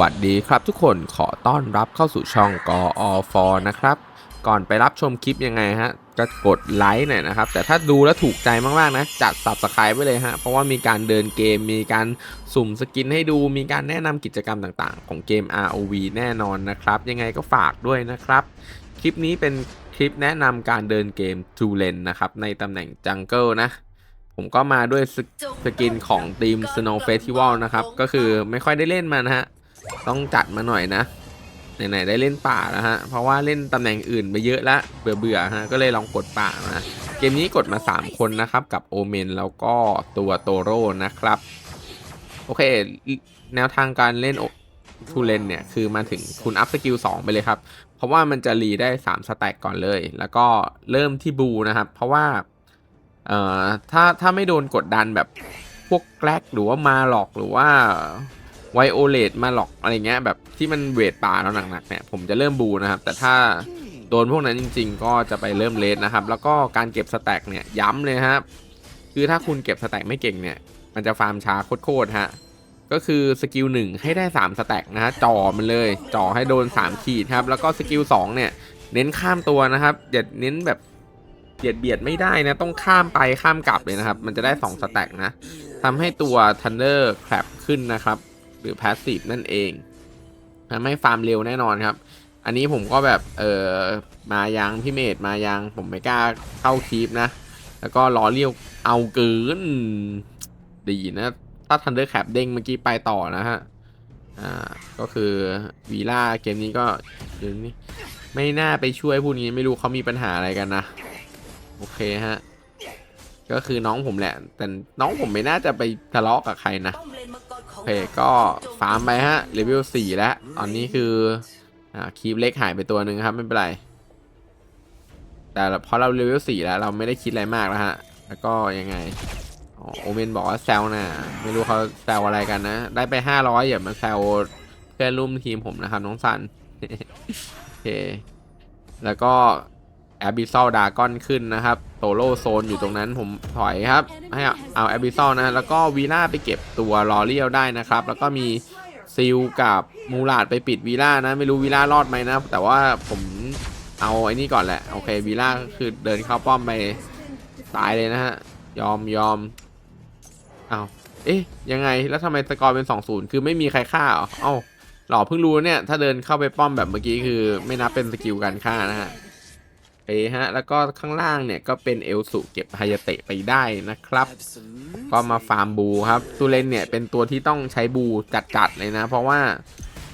วัสดีครับทุกคนขอต้อนรับเข้าสู่ช่องกออฟนะครับ ก่อนไปรับชมคลิปยังไงฮะก็กดไลค์หน่อยนะครับ แต่ถ้าดูแล้วถูกใจมากๆนะจัด subscribe ไว้เลยฮะ เพราะว่ามีการเดินเกมมีการสุ่มสกินให้ดูมีการแนะนำกิจกรรมต่างๆ ของเกม ROV แน่นอนนะครับ ยังไงก็ฝากด้วยนะครับ คลิปนี้เป็นคลิปแนะนำการเดินเกม Two Lane นะครับ ในตำแหน่ง Jungle นะผมก็มาด้วยสกสกินของทีม Snow Festival นะครับ ก็คือไม่ค่อยได้เล่นมานะฮะ ต้องจัดมาหน่อยนะไหนๆได้เล่นป่าแล้วฮะ เพราะว่าเล่นตำแหน่งอื่นไปเยอะแล้วเบื่อๆฮะ ก็เลยลองกดป่านะเกมนี้กดมา 3 คนนะครับ กับโอเมนแล้วก็ตัวโตโร่นะครับ โอเค แนวทางการเล่นทูเลนเนี่ย คือมาถึงคุณอัพสกิล2ไปเลยครับ เพราะว่ามันจะรีได้ 3 สแต็กก่อนเลย แล้วก็เริ่มที่บูนะครับ เพราะว่า เอ่อ ถ้าถ้าไม่โดนกดดันแบบพวกแกลกหรือว่ามาหลอกหรือว่า ไวโอเลตมาหลอกอะไรเงี้ยแบบที่มันเวทป่าเราหนักๆเนี่ยผมจะเริ่มบูนะครับ แต่ถ้าโดนพวกนั้นจริง ๆ ก็จะไปเริ่มเลสนะครับ แล้วก็การเก็บสแต็กเนี่ยย้ำเลยครับ คือถ้าคุณเก็บสแต็กไม่เก่งเนี่ยมันจะฟาร์มช้าโคตรๆฮะก็คือสกิลหนึ่งให้ได้3สแต็กนะฮะจ่อมันเลยจ่อให้โดน 3 ขีดครับแล้วก็สกิล2เนี่ยเน้นข้ามตัวนะครับอย่าเน้นแบบเบียดเบียดไม่ได้นะต้องข้ามไปข้ามกลับเลยนะครับ มันจะได้ 2 สแต็กนะทำให้ตัว Thunder Clap ขึ้นนะครับ หรือ Passive นั่นเองทำให้ฟาร์มเร็วแน่นอนครับ อันนี้ผมก็แบบเออมายังพี่เมดมายังผมไม่กล้าเข้าคีปนะ แล้วก็ล้อเลี้ยวเอาเกินดีนะ ถ้า Thunder Clap เด้งเมื่อกี้ไปต่อนะฮะ อ่า ก็คือวีล่าเกมนี้ก็เดี๋ยวนี้ไม่น่าไปช่วยพวกนี้ไม่รู้เขามีปัญหาอะไรกันนะ โอเคฮะ ก็คือน้องผมแหละ แต่น้องผมไม่น่าจะไปทะเลาะกับใครนะ โอเคก็ฟาร์มไปฮะเลเวลสี่แล้วตอนนี้คืออ่าคีบเล็กหายไปตัวหนึ่งครับไม่เป็นไร แต่พอเราเลเวลสี่แล้วเราไม่ได้คิดอะไรมากแล้วฮะ แล้วก็ยังไงโอเมนบอกว่าแซวน่ะไม่รู้เขาแซวอะไรกันนะ ได้ไปห้าร้อยอย่ามาแซวเพื่อนร่วมทีมผมนะครับน้องซันโอเค แล้วก็ แอบิซ l ลดากอนขึ้นนะครับโตโลโซนอยู่ตรงนั้นผมถอยครับ ให้เอาแอบิซ l ลนะ แล้วก็วีล่าไปเก็บตัวลอเรียลได้นะครับ แล้วก็มีซิลกับมูลาดไปปิดวีล่านะ ไม่รู้วีล่ารอดไหมนะ แต่ว่าผมเอาไอ้นี่ก่อนแหละ โอเควีล่าคือเดินเข้าป้อมไปตายเลยนะฮะ ยอมยอมเอาเอ๊ะ ยังไง แล้วทำไมสกอร์เป็น2-0คือไม่มีใครฆ่าเหรอเอ้าหล่อเพิ่งรู้เนี่ย ถ้าเดินเข้าไปป้อมแบบเมื่อกี้คือไม่นับเป็นสกิลการฆ่านะฮะ เอฮะ แล้วก็ข้างล่างเนี่ยก็เป็นเอลสุเก็บไฮยเตะไปได้นะครับ ก็มาฟาร์มบูครับตูเลนเนี่ยเป็นตัวที่ต้องใช้บูจัดๆเลยนะ เพราะว่า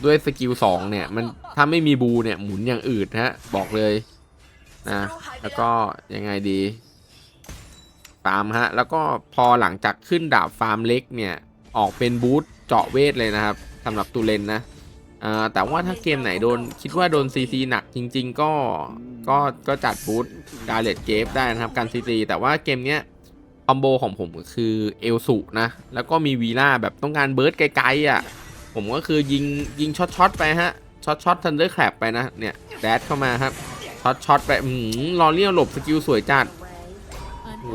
ด้วยสกิล2เนี่ยมันถ้าไม่มีบูเนี่ยหมุนอย่างอื่นฮะบอกเลยนะแล้วก็ยังไงดี ฟาร์มฮะ แล้วก็พอหลังจากขึ้นดาบฟาร์มเล็กเนี่ยออกเป็นบูทเจาะเวทเลยนะครับสำหรับตูเลนนะ แต่ว่าถ้าเกมไหนโดนคิดว่าโดนซีซีหนักจริง ๆ ก็ก็ก็จัดบูทกาเลตเกฟได้นะครับการซีซีแต่ว่าเกมเนี้ยคอมโบของผมก็คือเอลสุนะ แล้วก็มีวีล่าแบบต้องการเบิร์ดไกลๆอะผมก็คือยิงยิงช็อตช็อตไปฮะช็อตช็อตทันเดอร์แคลบไปนะเนี่ยแดดเข้ามาครับช็อตช็อตไปอืมรอเลียวหลบสกิลสวยจัดโอ้โห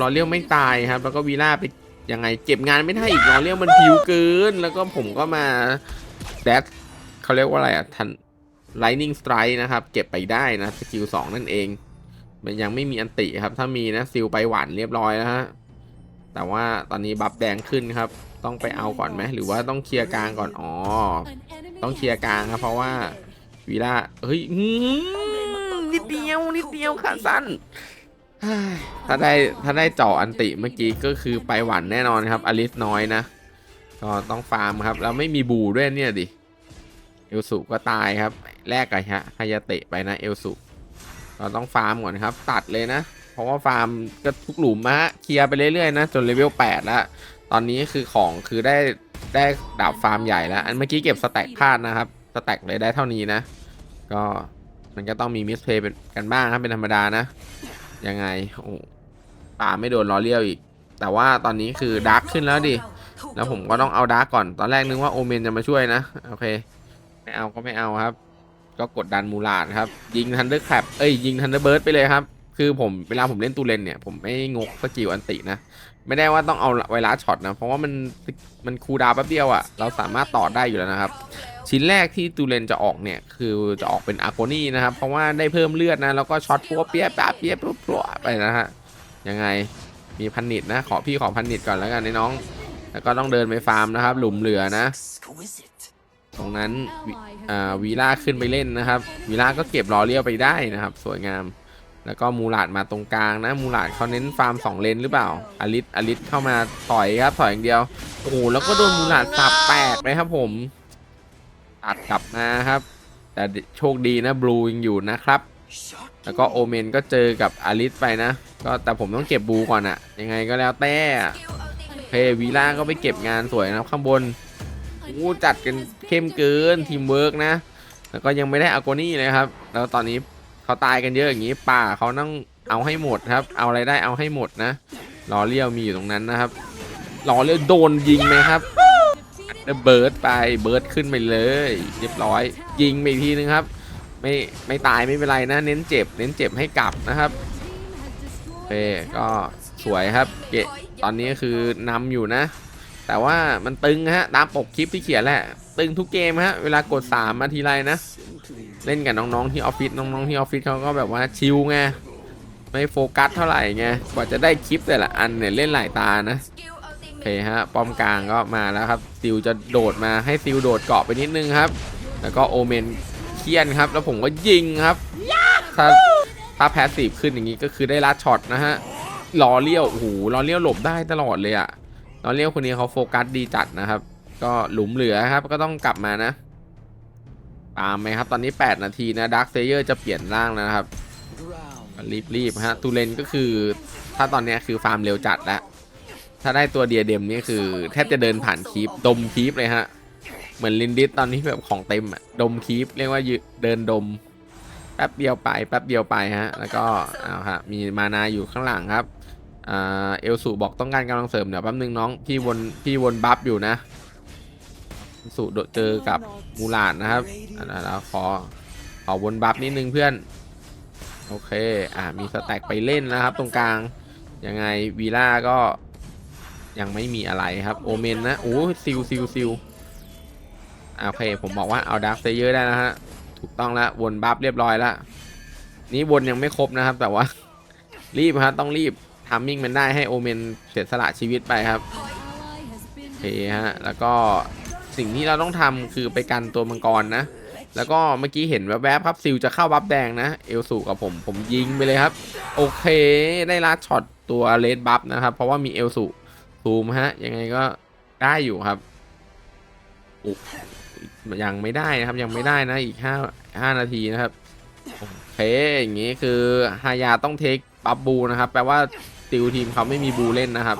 ลอเลียวไม่ตายครับ แล้วก็วีล่าไปยังไงเก็บงานไม่ได้อีกลอเลียวมันผิวเกิน แล้วก็ผมก็มาแดด เขาเรียกว่าอะไรอะทัน Lightning Strike นะครับ เก็บไปได้นะสกิล2นั่นเอง มันยังไม่มีอันติครับ ถ้ามีนะซิลไปหวานเรียบร้อยแล้วฮะแต่ว่าตอนนี้บัฟแดงขึ้นครับ ต้องไปเอาก่อนไหมหรือว่าต้องเคลียร์กลางก่อนอ๋อต้องเคลียร์กลางครับเพราะว่าวีล่าเฮ้ยนิดเดียวนิดเดียวขาสั้นถ้าได้ถ้าได้เจาะอันติเมื่อกี้ก็คือไปหวานแน่นอนครับอลิสน้อยนะ ก็ต้องฟาร์มครับ แล้วไม่มีบูด้วยเนี่ยดิ เอลสุก็ตายครับ แลกกับฮะฮายาเตะไปนะเอลสุก็ต้องฟาร์มก่อนครับ ตัดเลยนะ เพราะว่าฟาร์มก็ทุกหลุมมาฮะเคลียร์ไปเรื่อยๆนะ จนเลเวล8แล้ว ตอนนี้คือของคือได้ได้ดาบฟาร์มใหญ่แล้ว อันเมื่อกี้เก็บสแต็กพลาดนะครับ สแต็กเลยได้เท่านี้นะ ก็มันก็ต้องมีมิสเพย์เป็นกันบ้างครับเป็นธรรมดานะ ยังไงโอ้ป่าไม่โดนล้อเลี้ยวอีก แต่ว่าตอนนี้คือดาร์กขึ้นแล้วดิ แล้วผมก็ต้องเอาดาร์กก่อน ตอนแรกนึกว่าโอเมนจะมาช่วยนะ โอเค ไม่เอาก็ไม่เอาครับ ก็กดดันมูลาดครับ ยิงทันเดอร์แคปเอ้ยยิงทันเดอร์เบิร์ดไปเลยครับ คือผมเวลาผมเล่นตูเลนเนี่ย ผมไม่งกสกิลอันตินะ ไม่ได้ว่าต้องเอาไวรัสช็อตนะ เพราะว่ามันมันคูดาวแป๊บเดียวอะ่ะ เราสามารถต่อได้อยู่แล้วนะครับ ชิ้นแรกที่ตูเลนจะออกเนี่ย คือจะออกเป็นอาร์โกนี่นะครับ เพราะว่าได้เพิ่มเลือดนะ แล้วก็ช็อตพัวเปียปาเปียปลัวไปนะฮะ ยังไง มีพันนิดนะ ขอพี่ขอพันนิดก่อนแล้วกันไอ้น้อง แล้วก็ต้องเดินไปฟาร์มนะครับ หลุมเหลือนะ ตรงนั้นวิอ่าวีล่าขึ้นไปเล่นนะครับวีล่าก็เก็บรอเลี้ยวไปได้นะครับ สวยงาม แล้วก็มูลาดมาตรงกลางนะ มูลาดเขาเน้นฟาร์มสองเลนหรือเปล่าอลิสอลิสเข้ามาถอยครับถอยอย่างเดียวโอ้โหแล้วก็โดนมูลาดสับแปดเลยครับผมตัดกลับมาครับ แต่โชคดีนะบลูยังอยู่นะครับ Shot. แล้วก็โอเมนก็เจอกับอลิสไปนะ ก็แต่ผมต้องเก็บบูก่อนอะยังไงก็แล้วแต่อะเพวีล่าก็ไปเก็บงานสวยนะครับข้างบน โอ้จัดกันเข้มเกินทีมเวิร์กนะ แล้วก็ยังไม่ได้อาโกนี่เลยครับ แล้วตอนนี้เขาตายกันเยอะอย่างนี้ป่าเขาต้องเอาให้หมดครับ เอาอะไรได้เอาให้หมดนะลอเลี้ยวมีอยู่ตรงนั้นนะครับลอเลี้ยวโดนยิงไหมครับเบิร์ดไปเบิร์ดขึ้นไปเลย เรียบร้อย ยิงไปอีกทีนึงครับ ไม่ไม่ตายไม่เป็นไรนะ เน้นเจ็บ เน้นเจ็บให้กลับนะครับโอเคก็สวยครับเกะตอนนี้คือนำอยู่นะ แต่ว่ามันตึงฮะตามปกคลิปที่เขียนแหละ ตึงทุกเกมฮะเวลากด3มาทีไรนะ เล่นกับน้องๆที่ออฟฟิศน้องๆที่ออฟฟิศเขาก็แบบว่าชิลไงไม่โฟกัสเท่าไหร่ไงกว่าจะได้คลิปแต่ละอันเนี่ยเล่นหลายตานะโอเคฮะป้อมกลางก็มาแล้วครับซิลจะโดดมาให้ซิลโดดเกาะไปนิดนึงครับ แล้วก็โอเมนเคียนครับ แล้วผมก็ยิงครับถ้าถ้าแพสซีฟขึ้นอย่างนี้ก็คือได้ลัดช็อตนะฮะลอเลี้ยวโอ้โหลอเลี้ยวหลบได้ตลอดเลยอะ ลอเลี้ยวคนนี้เขาโฟกัสดีจัดนะครับ ก็หลุมเหลือครับก็ต้องกลับมานะตามไหมครับ ตอนนี้ 8 นาทีนะดักเซเยอร์จะเปลี่ยนร่างแล้วนะครับรีบรีบๆฮะตูเลนก็คือ ถ้าตอนนี้คือฟาร์มเร็วจัดแล้วถ้าได้ตัวเดียเดมนี่คือ แทบจะเดินผ่านคีปดมคีปเลยฮะ เหมือนลินดิสตอนนี้แบบของเต็มอะดมคีปเรียกว่าเดินดม แป๊บเดียวไป แป๊บเดียวไปฮะ แล้วก็เอาฮะมีมานาอยู่ข้างหลังครับ เอลสูบอกต้องการกำลังเสริมเดี๋ยวแป๊บนึงน้องพี่วนพี่วนบัฟอยู่นะสูดเจอกับมูลาดนะครับอ่าแล้วขอขอวนบัฟนิดนึงเพื่อน โอเคอ่ามีสแต็กไปเล่นนะครับ ตรงกลางยังไงวีล่าก็ยังไม่มีอะไรครับโอเมนนะโอ้ซิลซิลซิลโอเคผมบอกว่าเอาดาร์คเซเยอร์ได้นะฮะถูกต้องแล้ววนบัฟเรียบร้อยแล้วนี่วนยังไม่ครบนะครับ แต่ว่ารีบครับต้องรีบ ทามมิ่งมันได้ให้โอเมนเสียสละชีวิตไปครับโอเคฮะแล้วก็สิ่งที่เราต้องทำคือไปกันตัวมังกรนะ แล้วก็เมื่อกี้เห็นแวบๆครับซิลจะเข้าบัฟแดงนะ เอลสูกับผมผมยิงไปเลยครับ โอเคได้ลัดช็อตตัวเลดบัฟนะครับ เพราะว่ามีเอลสูซูมฮะ ยังไงก็ได้อยู่ครับอุ๊ยยังไม่ได้นะครับยังไม่ได้นะอีกห้าห้านาทีนะครับโอเคอย่างงี้คือฮายาต้องเทคบัฟบูนะครับ แปลว่า ติวทีมเขาไม่มีบูเล่นนะครับ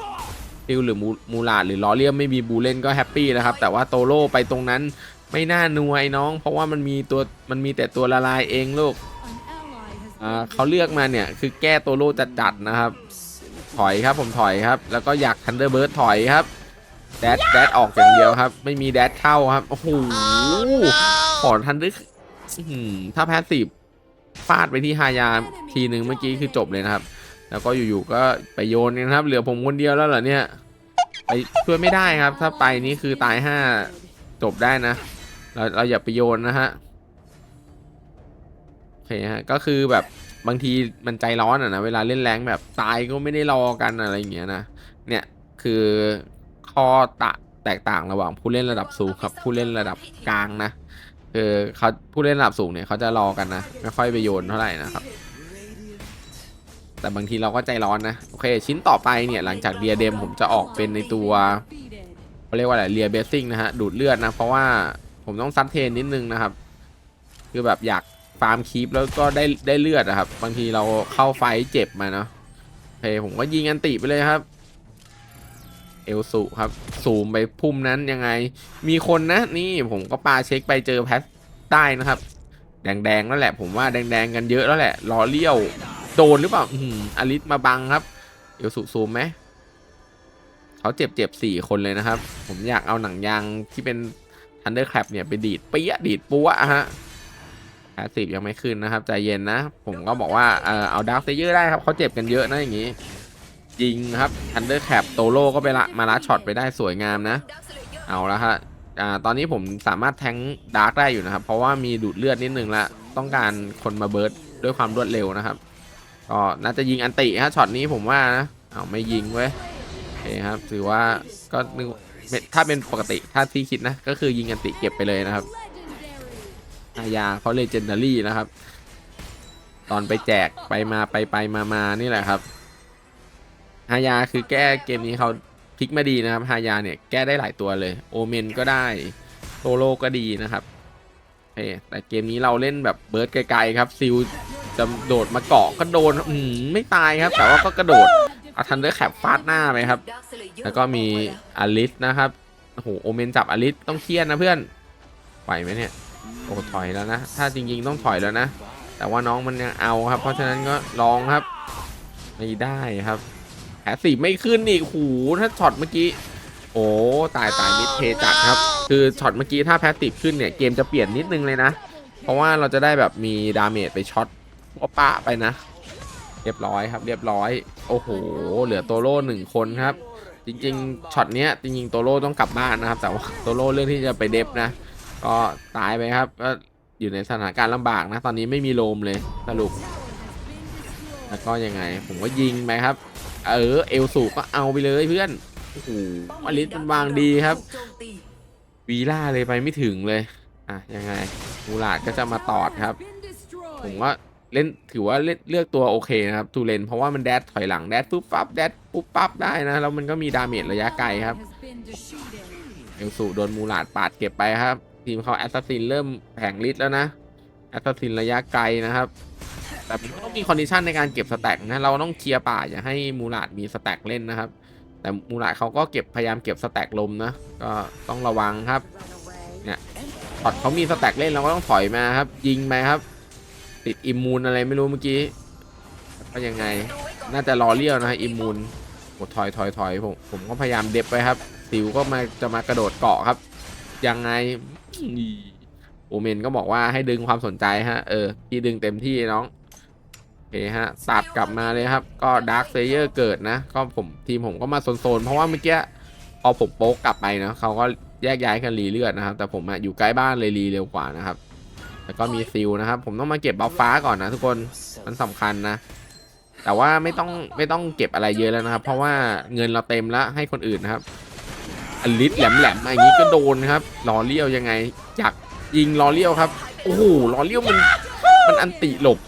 ติวหรือมูลาดหรือล้อเลียมไม่มีบูเล่นก็แฮปปี้นะครับ แต่ว่าโตโร่ไปตรงนั้นไม่น่านัวไอ้น้อง เพราะว่ามันมีตัวมันมีแต่ตัวละลายเองลูกเขาเลือกมาเนี่ยคือแก้โตโร่จัดๆนะครับ ถอยครับผมถอยครับ แล้วก็อยากทันเดอร์เบิร์ดถอยครับแดดแดดออกอย่างเดียวครับ ไม่มีแดดเข้าครับโอ้โหขอทันดอร์ถ้าแพสซีฟฟาดไปที่ฮายาทีหนึ่งเมื่อกี้คือจบเลยนะครับ แล้วก็อยู่ๆก็ไปโยนกันครับ เหลือผมคนเดียวแล้วเหรอเนี่ยไปช่วยไม่ได้ครับ ถ้าไปนี่คือตายห้าจบได้นะ เราเราอย่าไปโยนนะฮะโอเคฮะก็คือแบบบางทีมันใจร้อนอะนะเวลาเล่นแรงแบบตายก็ไม่ได้รอกันอะไรอย่างเงี้ยนะเนี่ยคือข้อตะแตกต่างระหว่างผู้เล่นระดับสูงกับผู้เล่นระดับกลางนะคือเขาผู้เล่นระดับสูงเนี่ยเขาจะรอกันนะไม่ค่อยไปโยนเท่าไหร่นะครับ แต่บางทีเราก็ใจร้อนนะ โอเค ชิ้นต่อไปเนี่ย หลังจากเดียเดมผมจะออกเป็นในตัวเขาเรียกว่าอะไรเรียเบสซิ่งนะฮะ ดูดเลือดนะ เพราะว่าผมต้องซัดเทนนิดนึงนะครับ คือแบบอยากฟาร์มคีปแล้วก็ได้ได้เลือดอะครับ บางทีเราเข้าไฟเจ็บมาเนาะโอเพผมก็ยิงอันติไปเลยครับ เอลสุครับซูมไปพุ่มนั้นยังไง มีคนนะ นี่ผมก็ปาเช็คไปเจอแพทใต้นะครับ แดงๆนั่นแหละ ผมว่าแดงๆกันเยอะแล้วแหละรอเลี้ยว โดนหรือเปล่าอืมอลิสมาบังครับ เอลสุซูมไหมเขาเจ็บเจ็บสี่คนเลยนะครับ ผมอยากเอาหนังยางที่เป็นทันเดอร์แคลเนี่ยไปดีดเปี้ยดีดปัวอะฮะแปดสิบยังไม่ขึ้นนะครับ ใจเย็นนะ ผมก็บอกว่าเออเอาดาร์คเซเยอร์ได้ครับเขาเจ็บกันเยอะนะอย่างนี้ ยิงครับทันเดอร์แคลโตโร่ก็ไปละมาลัดช็อตไปได้สวยงามนะ เอาละฮะอ่าตอนนี้ผมสามารถแทงดาร์กได้อยู่นะครับ เพราะว่ามีดูดเลือดนิดนึงละ ต้องการคนมาเบิร์ดด้วยความรวดเร็วนะครับ ก็น่าจะยิงอันติฮะช็อตนี้ผมว่านะเอาไม่ยิงเว้ยโอเคครับถือว่าก็นึกถ้าเป็นปกติถ้าที่คิดนะ ก็คือยิงอันติเก็บไปเลยนะครับอายาเขาเลเจนดารี่นะครับ ตอนไปแจกไปมาไปไปมามานี่แหละครับฮายาคือแก้เกมนี้เขาพลิกมาดีนะครับฮายาเนี่ยแก้ได้หลายตัวเลย โอเมนก็ได้โซโลก็ดีนะครับโอเคแต่เกมนี้เราเล่นแบบเบิร์ดไกลๆครับซิล จะโดดมาเกาะก็โดนอืมไม่ตายครับ แต่ว่าก็กระโดดเอาทันเดอร์แคปฟาดหน้าไปครับ แล้วก็มีอลิสนะครับโอ้โหโอเมนจับอลิสต้องเครียดนะเพื่อนไหวไหมเนี่ยโอ้ถอยแล้วนะ ถ้าจริง ๆ ต้องถอยแล้วนะ แต่ว่าน้องมันยังเอาครับ เพราะฉะนั้นก็ลองครับไม่ได้ครับแผลสีไม่ขึ้นอีกหูถ้าช็อตเมื่อกี้ โอ้ตายตายมิดเทจัดครับ คือช็อตเมื่อกี้ถ้าแพสติฟขึ้นเนี่ยเกมจะเปลี่ยนนิดนึงเลยนะ เพราะว่าเราจะได้แบบมีดาเมจไปช็อต ปะปะไปนะ เรียบร้อยครับ เรียบร้อย โอ้โห เหลือโตโร่หนึ่งคนครับ จริงๆช็อตเนี้ยจริงๆโตโร่ต้องกลับบ้านนะครับ แต่ว่าโตโร่เรื่องที่จะไปเดฟนะ ก็ตายไปครับก็อยู่ในสถานการณ์ลำบากนะ ตอนนี้ไม่มีโลมเลยสรุป แล้วก็ยังไง ผมก็ยิงไปครับ เออเอลสูก็เอาไปเลยเพื่อนโอ้โหอลิสมันวางดีครับวีล่าเลยไปไม่ถึงเลย อะยังไงมูลาดก็จะมาตอดครับ ผมว่า เล่นถือว่าเลือกตัวโอเคนะครับทูเลนเพราะว่ามันแดดถอยหลังแดดปุ๊บปั๊บแดดปุ๊บปั๊บได้นะแล้วมันก็มีดาเมจระยะไกลครับเอลสูโดนมูลาดปาดเก็บไปครับ ทีมเขาแอสซัสซินเริ่มแผงลิดแล้วนะแอสซัสซินระยะไกลนะครับ แต่ต้องมีคอนดิชันในการเก็บสแต็กนะเราต้องเคลียร์ป่าอย่าให้มูลาดมีสแต็กเล่นนะครับ แต่มูลาดเขาก็เก็บพยายามเก็บสแต็กลมนะก็ต้องระวังครับเนี่ยพอดเขามีสแต็กเล่นเราก็ต้องถอยมาครับ ยิงไปครับ ติดอิมมูนอะไรไม่รู้เมื่อกี้ก็ยังไง น่าจะรอเลี้ยวนะฮะอิมมูนโอ้ถอยถอยถอยผมผมก็พยายามเด็บไปครับ สิวก็มาจะมากระโดดเกาะครับ ยังไงอีโอเมนก็บอกว่าให้ดึงความสนใจฮะ เออพี่ดึงเต็มที่น้องโอเคฮะตัดกลับมาเลยครับ ก็ดาร์คเซเยอร์เกิดนะ ก็ผมทีมผมก็มาโซนๆ เพราะว่าเมื่อกี้พอผมโป๊กกลับไปนะเขาก็แยกย้ายกันรีเลือดนะครับ แต่ผมอยู่ใกล้บ้านเลยรีเร็วกว่านะครับ แล้วก็มีซิลนะครับ ผมต้องมาเก็บบัฟฟ้าก่อนนะทุกคนมันสำคัญนะ แต่ว่าไม่ต้องไม่ต้องเก็บอะไรเยอะแล้วนะครับ เพราะว่าเงินเราเต็มแล้วให้คนอื่นนะครับอลิสแหลมๆมอย่างนี้ก็โดนครับลอเลี้ยวยังไงอยากยิงลอเลี้ยวครับโอ้โหลอเลี้ยวมันมันอันติหลบ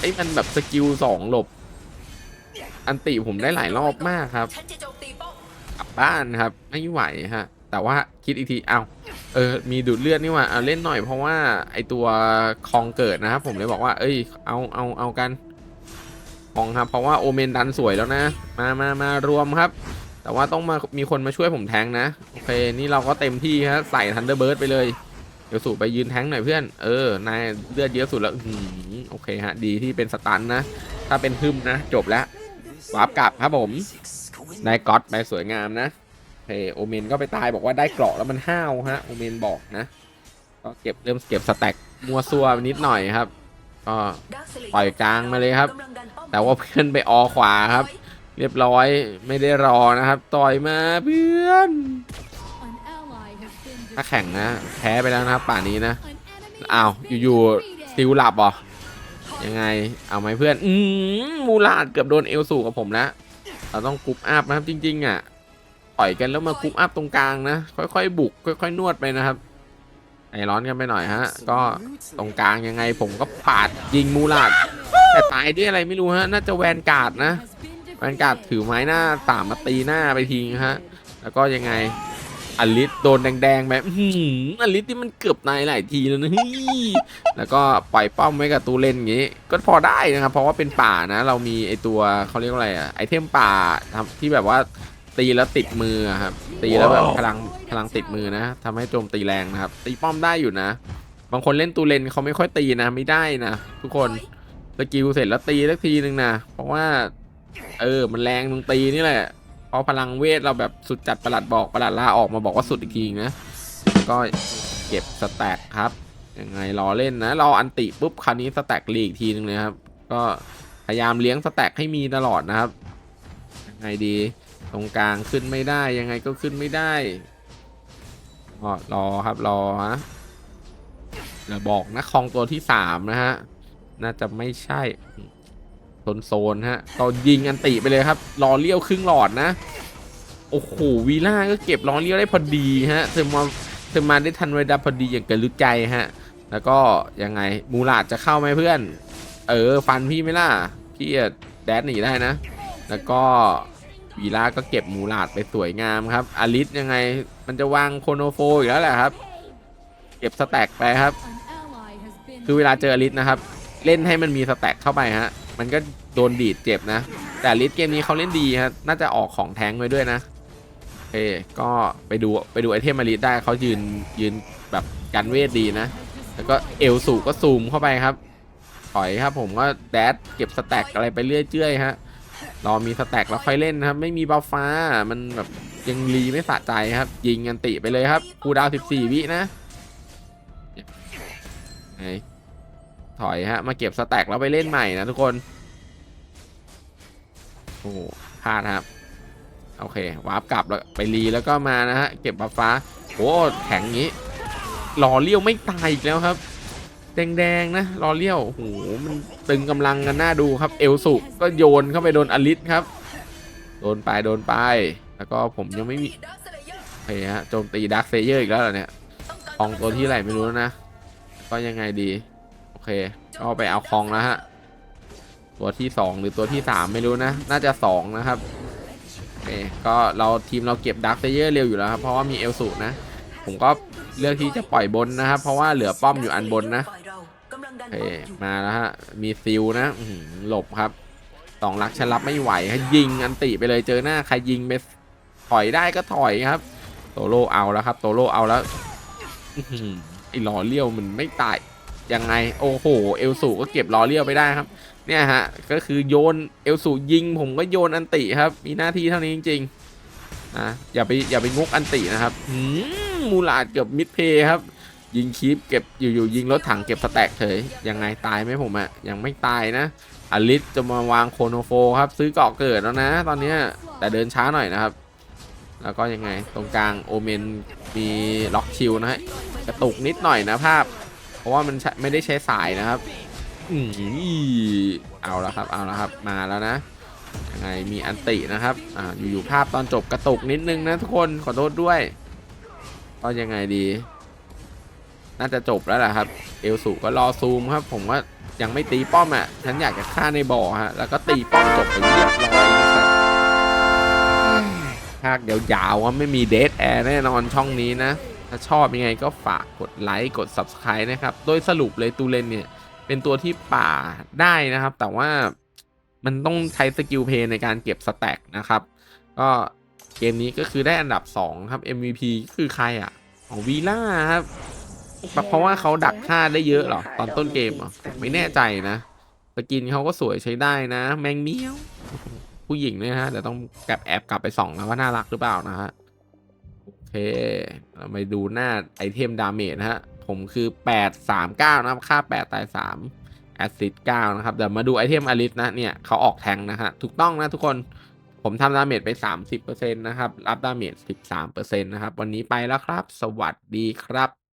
ไอ้มันแบบสกิลสองหลบ อันติผมได้หลายรอบมากครับกลับบ้านครับ ไม่ไหวฮะ แต่ว่าคิดอีกทีเอาเออมีดูดเลือดนี่ว่าเอาเล่นหน่อยเพราะว่าไอตัวคองเกิดนะครับผมเลยบอกว่า เอ้ยเอาเอาเอากันคองครับเพราะว่าโอเมนดันสวยแล้วนะ มามามารวมครับ แต่ว่าต้องมามีคนมาช่วยผมแทงนะโอเคนี่เราก็เต็มที่ครับใส่ทันเดอร์เบิร์ดไปเลยเดี๋ยวสู่ไปยืนแทงหน่อยเพื่อน เออนายเลือดเยอะสุดแล้วหือโอเคฮะดีที่เป็นสตันนะ ถ้าเป็นฮึมนะ จบแล้ววาร์ปกลับครับผมได้ก๊อตไปสวยงามนะ เคโอเมนก็ไปตายบอกว่าได้เกราะแล้วมันห้าวฮะโอเมนบอกนะก็เก็บเริ่มเก็บสแต็กมัวซัวนิดหน่อยครับก็ปล่อยกลางมาเลยครับ แต่ว่าเพื่อนไปออขวาครับ เรียบร้อยไม่ได้รอนะครับ ต่อยมาเพื่อนถ้าแข่งนะแพ้ไปแล้วนะครับ ป่านนี้นะอ้าวอยู่ๆซิลหลับเหรอยังไงเอาไหมเพื่อน อืมมูลาดเกือบโดนเอลสูกับผมแล้วเราต้องกรุ๊ปอัพนะครับจริง ๆ อะ ต่อยกันแล้วมากรุ๊ปอัพตรงกลางนะ ค่อยๆ บุก ค่อย ๆ นวดไปนะครับ ไอร้อนกันไปหน่อยฮะ ก็ตรงกลางยังไงผมก็ปาดยิงมูลาดแต่ตายด้วยอะไรไม่รู้ฮะ น่าจะแวนการ์ดนะ แวนการ์ดถือไม้หน้าสามมาตีหน้าไปทิ้งฮะ แล้วก็ยังไงอลิสโดนแดงๆไปอื้อหืออลิสที่มันเกือบตายหลายทีแล้วนะเฮ้ยแล้วก็ปล่อยป้อมไว้กับตูเล่นอย่างงี้ ก็พอได้นะครับ เพราะว่าเป็นป่านะ เรามีไอตัวเขาเรียกว่าอะไรอะไอเทมป่าทำที่แบบว่า ตีแล้วติดมืออะครับ ตีแล้วแบบพลังพลังติดมือนะทำให้โจมตีแรงนะครับ ตีป้อมได้อยู่นะ บางคนเล่นตูเลนเขาไม่ค่อยตีนะ ไม่ได้นะทุกคนสกิลเสร็จแล้วตีสักทีนึงนะเพราะว่า เออ มันแรงตรงตีนี่แหละเพราะพลังเวทเราแบบสุดจัดประหลัดบอกประหลัดลาออกมาบอกว่าสุดอีกทีนะก็เก็บสแต็กครับยังไงรอเล่นนะรออันติปุ๊บคราวนี้สแต็กลีกทีนึงเลยครับ ก็พยายามเลี้ยงสแต็กให้มีตลอดนะครับยังไงดี ตรงกลางขึ้นไม่ได้ยังไงก็ขึ้นไม่ได้รอครับรอฮะอย่าบอกนะคลองตัวที่สามนะฮะ น่าจะไม่ใช่โซนโซนฮะตอนยิงอันติไปเลยครับรอเลี้ยวครึ่งหลอดนะ โอ้โหวีล่าก็เก็บรอเลี้ยวได้พอดีฮะเธอมาเธอมาได้ทันเวลาพอดีอย่างเกินรู้ใจฮะ แล้วก็ยังไงมูลาดจะเข้าไหมเพื่อน เออฟันพี่ไม่ล่ะพี่อะแดดหนีได้นะ แล้วก็ วีล่าก็เก็บมูลาดไปสวยงามครับอลิสยังไงมันจะวางโคโนโฟอีกแล้วแหละครับ เก็บสแต็กไปครับ คือเวลาเจออลิสนะครับ เล่นให้มันมีสแต็กเข้าไปฮะ มันก็โดนดีดเจ็บนะ แต่อลิสเกมนี้เขาเล่นดีครับน่าจะออกของแท้งไว้ด้วยนะโอเคก็ไปดูไปดูไอเทมอลิสได้เขายืนยืนแบบกันเวทดีนะ แล้วก็เอลสูก็ซูมเข้าไปครับถอยครับผมก็แดดเก็บสแต็กอะไรไปเรื่อยเจื่อยฮะ รอมีสแต็กแล้วค่อยเล่นนะครับ ไม่มีบัฟฟ้ามันแบบยังรีไม่สะใจครับ ยิงกันติไปเลยครับคูดาว 14 วินะไหนถอยฮะ มาเก็บสแต็กแล้วไปเล่นใหม่นะทุกคน โอ้โหพลาดครับ โอเควาร์ปกลับแล้วไปรีแล้วก็มานะฮะ เก็บบัฟฟ้าโอ้แข็งงี้หล่อเลี้ยวไม่ตายอีกแล้วครับ แดงๆนะรอเลี้ยวโอ้โหมันตึงกำลังกันหน้าดูครับ เอลสุก็โยนเข้าไปโดนอลิสครับ โดนไปโดนไป แล้วก็ผมยังไม่มีเคฮะโจมตีดักเซเยอร์อีกแล้วเหรอเนี่ยคองตัวที่ไหนไม่รู้นะ ก็ยังไงดี โอเคก็ไปเอาคองแล้วฮะ ตัวที่สองหรือตัวที่สามไม่รู้นะ น่าจะสองนะครับโอเคก็เราทีมเราเก็บดักเซเยอร์เร็วอยู่แล้วครับ เพราะว่ามีเอลสุนะ ผมก็เลือกที่จะปล่อยบนนะครับ เพราะว่าเหลือป้อมอยู่อันบนนะ เคมาแล้วฮะ มีซิลนะอื้อหือหลบครับสองลักฉันรับไม่ไหวฮะยิงอันติไปเลยเจอหน้าใครยิงไปถอยได้ก็ถอยครับ โตโร่เอาแล้วครับ โตโร่เอาแล้วอื้อหือไอ้ล้อเลี้ยวมันไม่ตายยังไงโอ้โห เอลสูก็เก็บล้อเลี้ยวไปได้ครับ เนี่ยฮะ ก็คือโยนเอลสูยิง ผมก็โยนอันติครับ มีหน้าที่เท่านี้จริงๆนะอย่าไปอย่าไปงกอันตินะครับหืมมูลาดเกือบมิดเพย์ครับ ยิงคีปเก็บอยู่ๆยิงรถถังเก็บสแต็กเฉยยังไงตายไหมผมอะยังไม่ตายนะอลิสจะมาวางโคโนโฟครับ ซื้อเกาะเกิดแล้วนะ ตอนนี้แต่เดินช้าหน่อยนะครับ แล้วก็ยังไงตรงกลางโอเมนมีล็อกคิวนะฮะกระตุกนิดหน่อยนะภาพ เพราะว่ามันใช้ไม่ได้ใช้สายนะครับอืมเอาแล้วครับเอาแล้วครับมาแล้วนะยังไงมีอันตินะครับอ่าอยู่ๆภาพตอนจบกระตุกนิดนึงนะทุกคนขอโทษด้วยก็ยังไงดี น่าจะจบแล้วแหละครับ เอลสูก็รอซูมครับ ผมว่ายังไม่ตีป้อมอะฉันอยากจะฆ่าในบ่อฮะแล้วก็ตีป้อมจบไปเรียบร้อยนะครับภาคยาวๆว่าไม่มีเดทแอร์แน่นอนช่องนี้นะ ถ้าชอบยังไงก็ฝากกดไลค์กด Subscribe นะครับ โดยสรุปเลยตูเลนเนี่ย เป็นตัวที่ป่าได้นะครับ แต่ว่ามันต้องใช้สกิลเพย์ในการเก็บสแต็กนะครับ ก็เกมนี้ก็คือได้อันดับ 2 ครับ MVP คือใครอะ ของวีล่าครับ เพราะว่าเขาดักฆ่าได้เยอะเหรอ ตอนต้นเกมเหรอ ไม่แน่ใจนะสกินเขาก็สวยใช้ได้นะ แมงเมียว ผู้หญิงเนี่ยฮะเดี๋ยวต้องกลับแอบกลับไปส่องนะว่าน่ารักหรือเปล่านะฮะ โอเคเราไปดูหน้าไอเทมดาเมจนะฮะ ผมคือ 839 นะครับ ค่า 8 ตาย 3 แอซิด9นะครับ เดี๋ยวมาดูไอเทมอลิสนะเนี่ยเขาออกแทงนะฮะ ถูกต้องนะทุกคนผมทำดาเมจไป 30%นะครับ รับดาเมจ 13%นะครับ วันนี้ไปแล้วครับ สวัสดีครับ